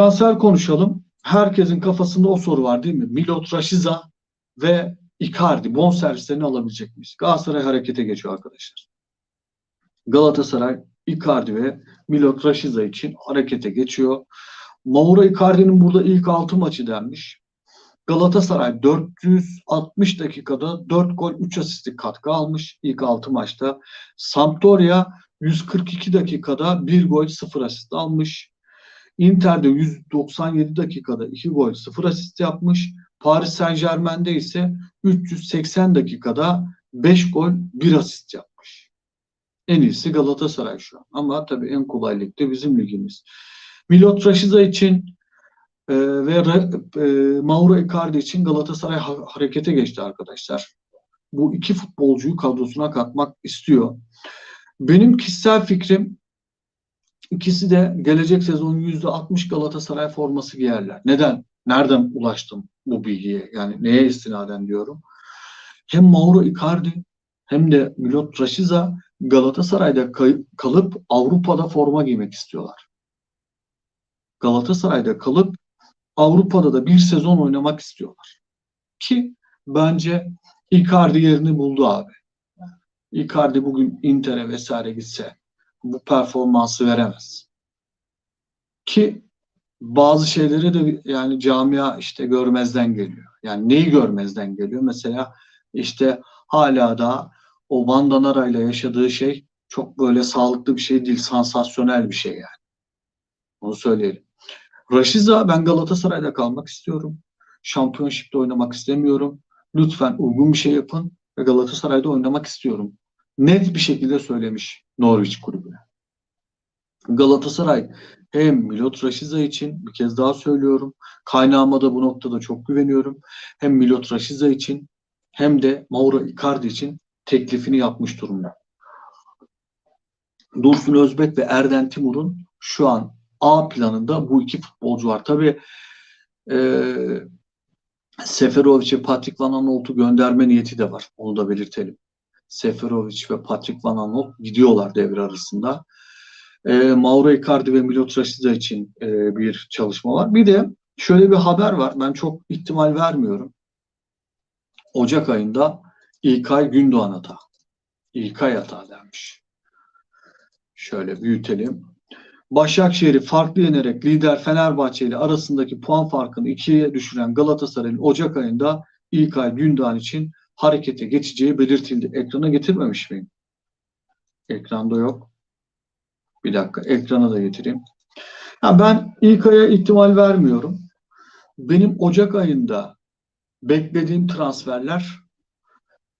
Transfer konuşalım. Herkesin kafasında o soru var değil mi? Milot Rashica ve Icardi bonservislerini alabilecek miyiz? Galatasaray harekete geçiyor arkadaşlar. Galatasaray Icardi ve Milot Rashica için harekete geçiyor. Mauro Icardi'nin burada ilk 6 maçı denmiş. Galatasaray 460 dakikada 4 gol 3 asistlik katkı almış ilk 6 maçta. Sampdoria 142 dakikada 1 gol 0 asist almış. Inter'de 197 dakikada 2 gol 0 asist yapmış. Paris Saint Germain'de ise 380 dakikada 5 gol 1 asist yapmış. En iyisi Galatasaray şu an. Ama tabii en kolay lig bizim ligimiz. Milot Rashica için e, ve e, Mauro Icardi için Galatasaray ha harekete geçti arkadaşlar. Bu iki futbolcuyu kadrosuna katmak istiyor. Benim kişisel fikrim ikisi de gelecek sezon %60 Galatasaray forması giyerler. Neden? Nereden ulaştım bu bilgiye? Yani neye istinaden diyorum. Hem Mauro Icardi hem de Milot Rashica Galatasaray'da kalıp Avrupa'da forma giymek istiyorlar. Galatasaray'da kalıp Avrupa'da da bir sezon oynamak istiyorlar. Ki bence Icardi yerini buldu abi. Icardi bugün Inter'e vesaire gitse bu performansı veremez. Ki bazı şeyleri de yani camia işte görmezden geliyor. Yani neyi görmezden geliyor? Mesela işte hala da o Vandanara ile yaşadığı şey çok böyle sağlıklı bir şey değil, sansasyonel bir şey yani. Onu söyleyelim. Raşiza ben Galatasaray'da kalmak istiyorum. Şampiyonşipte oynamak istemiyorum. Lütfen uygun bir şey yapın ve Galatasaray'da oynamak istiyorum. Net bir şekilde söylemiş Norwich kulübüne. Galatasaray hem Milot Rashica için bir kez daha söylüyorum. Kaynağıma da bu noktada çok güveniyorum. Hem Milot Rashica için hem de Mauro Icardi için teklifini yapmış durumda. Dursun Özbek ve Erden Timur'un şu an A planında bu iki futbolcu var. Tabii e, Seferovic ve Patrick Van Aanholt'u gönderme niyeti de var. Onu da belirtelim. Seferovic ve Patrick Van Aanholt gidiyorlar devre arasında. E, Mauro Icardi ve Milot Rashica için e, bir çalışma var. Bir de şöyle bir haber var. Ben çok ihtimal vermiyorum. Ocak ayında İlkay Gündoğan hata. İlkay hata denmiş. Şöyle büyütelim. Başakşehir'i farklı yenerek lider Fenerbahçe ile arasındaki puan farkını ikiye düşüren Galatasaray'ın Ocak ayında İlkay Gündoğan için harekete geçeceği belirtildi. Ekrana getirmemiş miyim? Ekranda yok. Bir dakika ekrana da getireyim. Ha, ben İlkay'a ihtimal vermiyorum. Benim Ocak ayında beklediğim transferler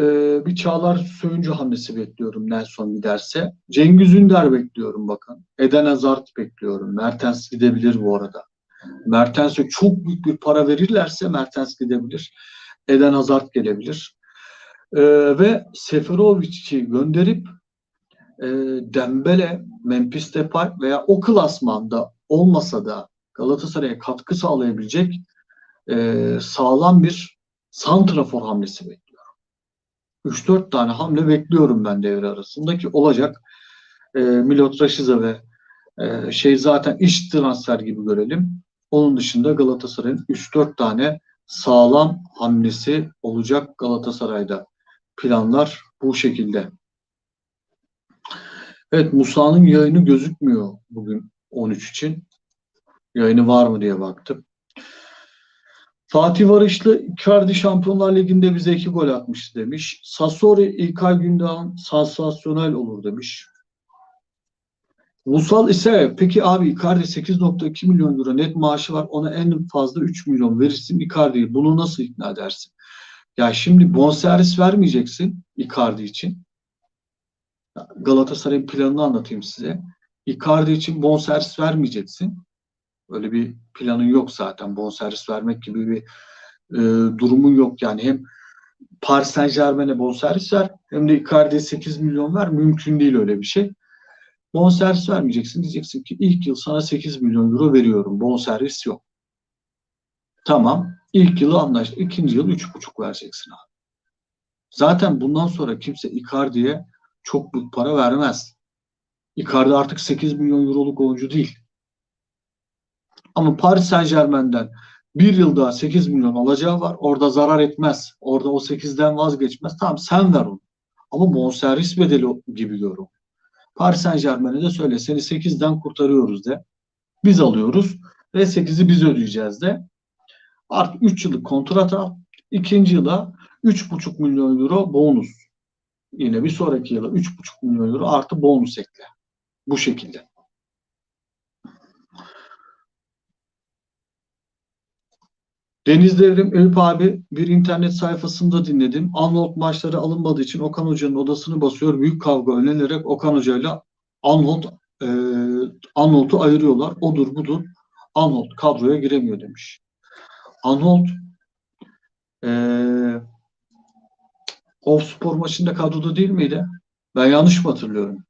e, bir Çağlar Söyüncü hamlesi bekliyorum Nelson giderse. Cengiz Ünder bekliyorum bakın. Eden Hazard bekliyorum. Mertens gidebilir bu arada. Mertens'e çok büyük bir para verirlerse Mertens gidebilir. Eden Hazard gelebilir. E, ve Seferovic'i gönderip e, Dembele, Memphis Depay veya o klasmanda olmasa da Galatasaray'a katkı sağlayabilecek e, sağlam bir santrafor hamlesi bekliyorum. 3-4 tane hamle bekliyorum ben devre arasındaki olacak. E, Milot Rashica ve e, şey zaten iş transfer gibi görelim. Onun dışında Galatasaray'ın 3-4 tane sağlam hamlesi olacak Galatasaray'da. Planlar bu şekilde. Evet Musa'nın yayını gözükmüyor bugün 13 için. Yayını var mı diye baktım. Fatih Varışlı Icardi Şampiyonlar Ligi'nde bize iki gol atmıştı demiş. Sassori İlkay Gündoğan sansasyonel olur demiş. Musal ise peki abi Icardi 8.2 milyon euro net maaşı var ona en fazla 3 milyon verirsin Icardi'yi bunu nasıl ikna edersin? Ya şimdi bonservis vermeyeceksin Icardi için. Galatasaray'ın planını anlatayım size. Icardi için bonservis vermeyeceksin. Öyle bir planın yok zaten. Bonservis vermek gibi bir e, durumun yok. Yani hem Paris Saint Germain'e bonservis ver hem de Icardi'ye 8 milyon ver. Mümkün değil öyle bir şey. Bonservis vermeyeceksin. Diyeceksin ki ilk yıl sana 8 milyon euro veriyorum. Bonservis yok. Tamam. İlk yılı anlaştık. İkinci yıl 3,5 vereceksin abi. Zaten bundan sonra kimse Icardi'ye çok büyük para vermez. Icardi artık 8 milyon euroluk oyuncu değil. Ama Paris Saint Germain'den bir yılda 8 milyon alacağı var. Orada zarar etmez. Orada o 8'den vazgeçmez. Tamam sen ver onu. Ama bonservis bedeli gibi gör onu. Paris Saint Germain'e de söyle seni 8'den kurtarıyoruz de. Biz alıyoruz ve 8'i biz ödeyeceğiz de. Artık 3 yıllık kontrat al. İkinci yıla 3,5 milyon euro bonus. Yine bir sonraki yıla 3,5 milyon euro artı bonus ekle. Bu şekilde. Deniz Devrim Eyüp abi bir internet sayfasında dinledim. Anlolt maçları alınmadığı için Okan Hoca'nın odasını basıyor. Büyük kavga önlenerek Okan Hoca ile Anlolt e, Anlolt'u ayırıyorlar. Odur budur. Anlolt kadroya giremiyor demiş. Anlolt e, Of Spor maçında kadroda değil miydi? Ben yanlış mı hatırlıyorum?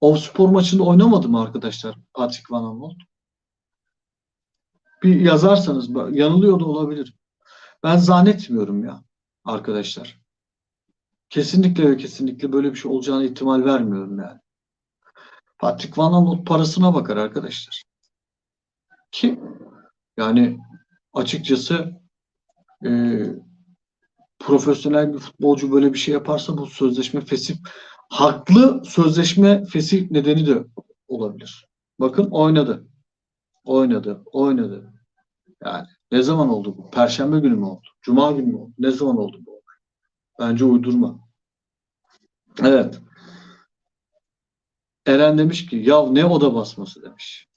Of Spor maçında oynamadı mı arkadaşlar Patrick Van Aanholt? Bir yazarsanız yanılıyor da olabilir. Ben zannetmiyorum ya arkadaşlar. Kesinlikle ve kesinlikle böyle bir şey olacağına ihtimal vermiyorum yani. Patrick Van Aanholt parasına bakar arkadaşlar. Ki yani açıkçası e, profesyonel bir futbolcu böyle bir şey yaparsa bu sözleşme fesih haklı sözleşme fesih nedeni de olabilir. Bakın oynadı. Oynadı. Oynadı. Yani ne zaman oldu bu? Perşembe günü mü oldu? Cuma günü mü oldu? Ne zaman oldu bu? Bence uydurma. Evet. Eren demiş ki ya ne oda basması demiş.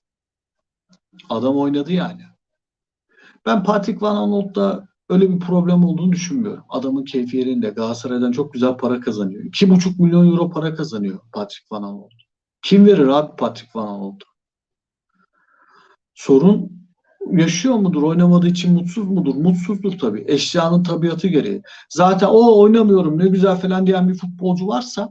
Adam oynadı yani. Ben Patrick Van Aanholt'ta öyle bir problem olduğunu düşünmüyorum. Adamın keyfi yerinde. Galatasaray'dan çok güzel para kazanıyor. 2,5 milyon euro para kazanıyor Patrick Van Aanholt. Kim verir abi Patrick Van Aanholt'a? Sorun yaşıyor mudur? Oynamadığı için mutsuz mudur? Mutsuzdur tabii. Eşyanın tabiatı gereği. Zaten o oynamıyorum ne güzel falan diyen bir futbolcu varsa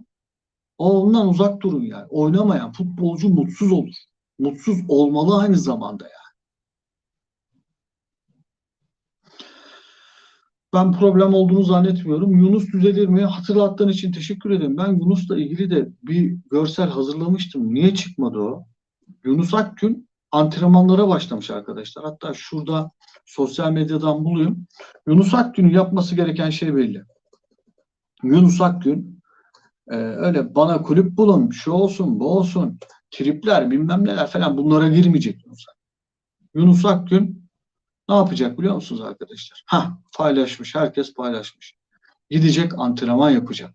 o ondan uzak durun yani. Oynamayan futbolcu mutsuz olur. Mutsuz olmalı aynı zamanda yani. Ben problem olduğunu zannetmiyorum. Yunus düzelir mi? Hatırlattığın için teşekkür ederim. Ben Yunus'la ilgili de bir görsel hazırlamıştım. Niye çıkmadı o? Yunus Akgün antrenmanlara başlamış arkadaşlar. Hatta şurada sosyal medyadan bulayım. Yunus Akgün'ün yapması gereken şey belli. Yunus Akgün e, öyle bana kulüp bulun, şu olsun, bu olsun, tripler, bilmem neler falan bunlara girmeyecek Yunus Akgün. Yunus Akgün ne yapacak biliyor musunuz arkadaşlar? Ha paylaşmış, herkes paylaşmış. Gidecek antrenman yapacak.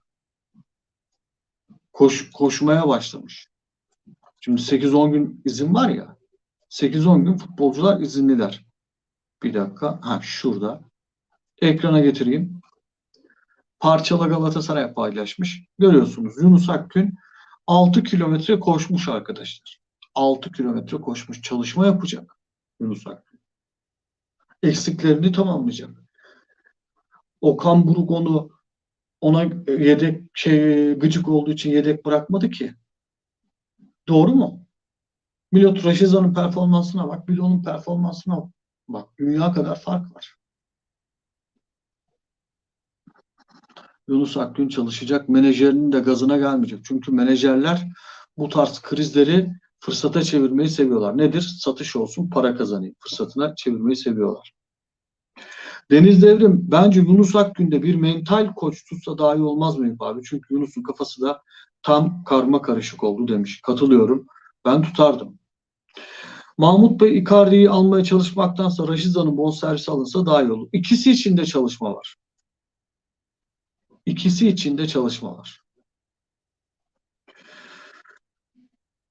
Koş, koşmaya başlamış. Şimdi 8-10 gün izin var ya. 8-10 gün futbolcular izinliler. Bir dakika. Ha şurada. Ekrana getireyim. Parçala Galatasaray paylaşmış. Görüyorsunuz Yunus Akgün 6 kilometre koşmuş arkadaşlar. 6 kilometre koşmuş. Çalışma yapacak Yunus Akgün. Eksiklerini tamamlayacak. Okan Buruk onu ona yedek şey gıcık olduğu için yedek bırakmadı ki. Doğru mu? Milot Raşiza'nın performansına bak, bir de onun performansına bak. Dünya kadar fark var. Yunus Akgün çalışacak. Menajerinin de gazına gelmeyecek. Çünkü menajerler bu tarz krizleri fırsata çevirmeyi seviyorlar. Nedir? Satış olsun, para kazanayım. Fırsatına çevirmeyi seviyorlar. Deniz Devrim bence Yunus Akgün'de bir mental koç tutsa daha iyi olmaz mı abi? Çünkü Yunus'un kafası da tam karma karışık oldu demiş. Katılıyorum. Ben tutardım. Mahmut Bey Icardi'yi almaya çalışmaktansa Raşiza'nın bonservisi alınsa daha iyi olur. İkisi için de çalışma var. İkisi için de çalışma var.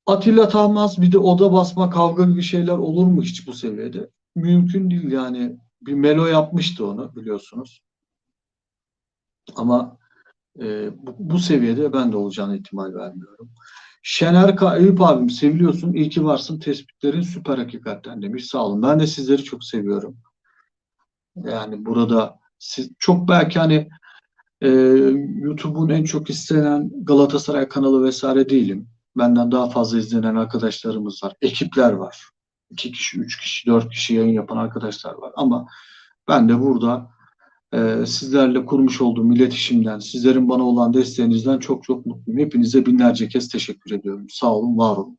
Atilla Tahmaz bir de oda basma kavga gibi şeyler olur mu hiç bu seviyede? Mümkün değil yani. Bir Melo yapmıştı onu biliyorsunuz. Ama e, bu, bu seviyede ben de olacağını ihtimal vermiyorum. Şener Eyüp abim seviliyorsun. İyi ki varsın. Tespitlerin süper hakikaten demiş. Sağ olun. Ben de sizleri çok seviyorum. Yani burada siz çok belki hani e, YouTube'un en çok istenen Galatasaray kanalı vesaire değilim. Benden daha fazla izlenen arkadaşlarımız var. Ekipler var. İki kişi, üç kişi, dört kişi yayın yapan arkadaşlar var. Ama ben de burada e, sizlerle kurmuş olduğum iletişimden, sizlerin bana olan desteğinizden çok çok mutluyum. Hepinize binlerce kez teşekkür ediyorum. Sağ olun, var olun.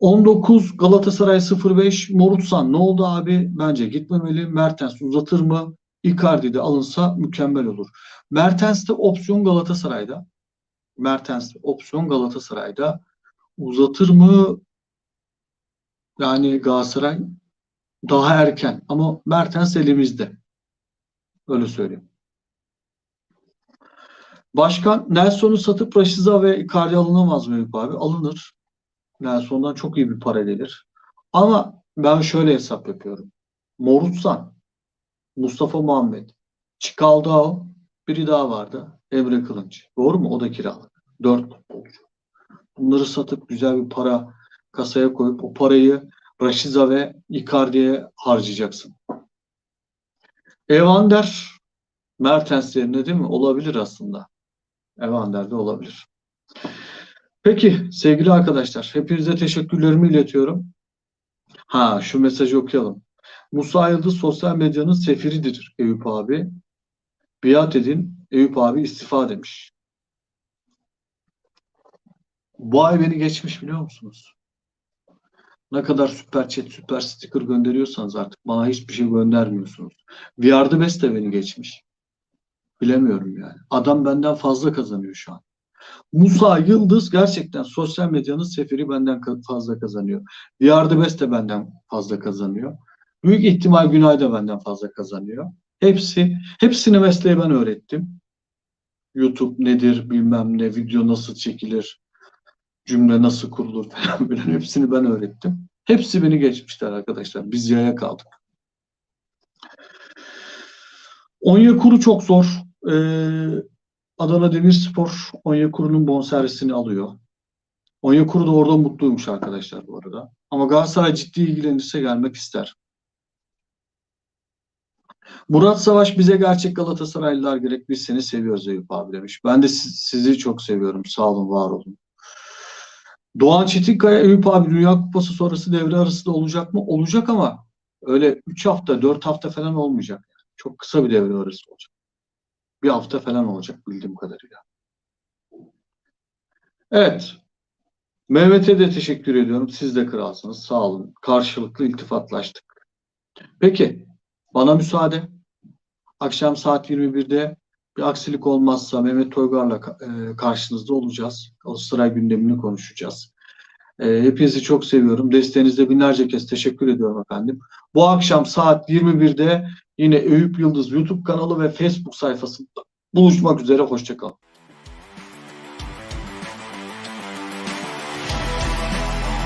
19 Galatasaray 05 Morutsan ne oldu abi? Bence gitmemeli. Mertens uzatır mı? Icardi de alınsa mükemmel olur. Mertens de opsiyon Galatasaray'da. Mertens opsiyon Galatasaray'da. Uzatır mı? Yani Galatasaray daha erken ama Mertens elimizde. Öyle söyleyeyim. Başkan Nelson'u satıp Rashica ve Icardi alınamaz mı abi? Alınır. Nelson'dan çok iyi bir para gelir. Ama ben şöyle hesap yapıyorum. Morutsan, Mustafa Muhammed, Çikaldao, biri daha vardı. Emre Kılınç. Doğru mu? O da kiralık. Dört futbolcu. Bunları satıp güzel bir para kasaya koyup o parayı Rashica ve Icardi'ye harcayacaksın. Evander Mertens yerine değil mi? Olabilir aslında. Evander de olabilir. Peki sevgili arkadaşlar hepinize teşekkürlerimi iletiyorum. Ha şu mesajı okuyalım. Musa Yıldız sosyal medyanın sefiridir Eyüp abi. Biat edin Eyüp abi istifa demiş. Bu ay beni geçmiş biliyor musunuz? Ne kadar süper chat, süper sticker gönderiyorsanız artık bana hiçbir şey göndermiyorsunuz. VR'dı Best de beni geçmiş. Bilemiyorum yani. Adam benden fazla kazanıyor şu an. Musa Yıldız gerçekten sosyal medyanın sefiri benden fazla kazanıyor. VR'dı Best de benden fazla kazanıyor. Büyük ihtimal Günay da benden fazla kazanıyor. Hepsi, hepsini mesleği ben öğrettim. YouTube nedir bilmem ne, video nasıl çekilir, cümle nasıl kurulur falan filan hepsini ben öğrettim. Hepsi beni geçmişler arkadaşlar. Biz yaya kaldık. Onyekuru çok zor. Ee, Adana Demirspor Onyekuru'nun bonservisini alıyor. Onyekuru da orada mutluymuş arkadaşlar bu arada. Ama Galatasaray ciddi ilgilenirse gelmek ister. Murat Savaş bize gerçek Galatasaraylılar gerek. Biz seni seviyoruz Eyüp abi demiş. Ben de siz- sizi çok seviyorum. Sağ olun, var olun. Doğan Çetinkaya Eyüp abi Dünya Kupası sonrası devre arası da olacak mı? Olacak ama öyle 3 hafta 4 hafta falan olmayacak. Çok kısa bir devre arası olacak. Bir hafta falan olacak bildiğim kadarıyla. Evet. Mehmet'e de teşekkür ediyorum. Siz de kralsınız. Sağ olun. Karşılıklı iltifatlaştık. Peki. Bana müsaade. Akşam saat 21'de bir aksilik olmazsa Mehmet Toygar'la e, karşınızda olacağız. Galatasaray gündemini konuşacağız. E, hepinizi çok seviyorum. Desteğinizde binlerce kez teşekkür ediyorum efendim. Bu akşam saat 21'de yine Eyüp Yıldız YouTube kanalı ve Facebook sayfasında buluşmak üzere. Hoşçakalın.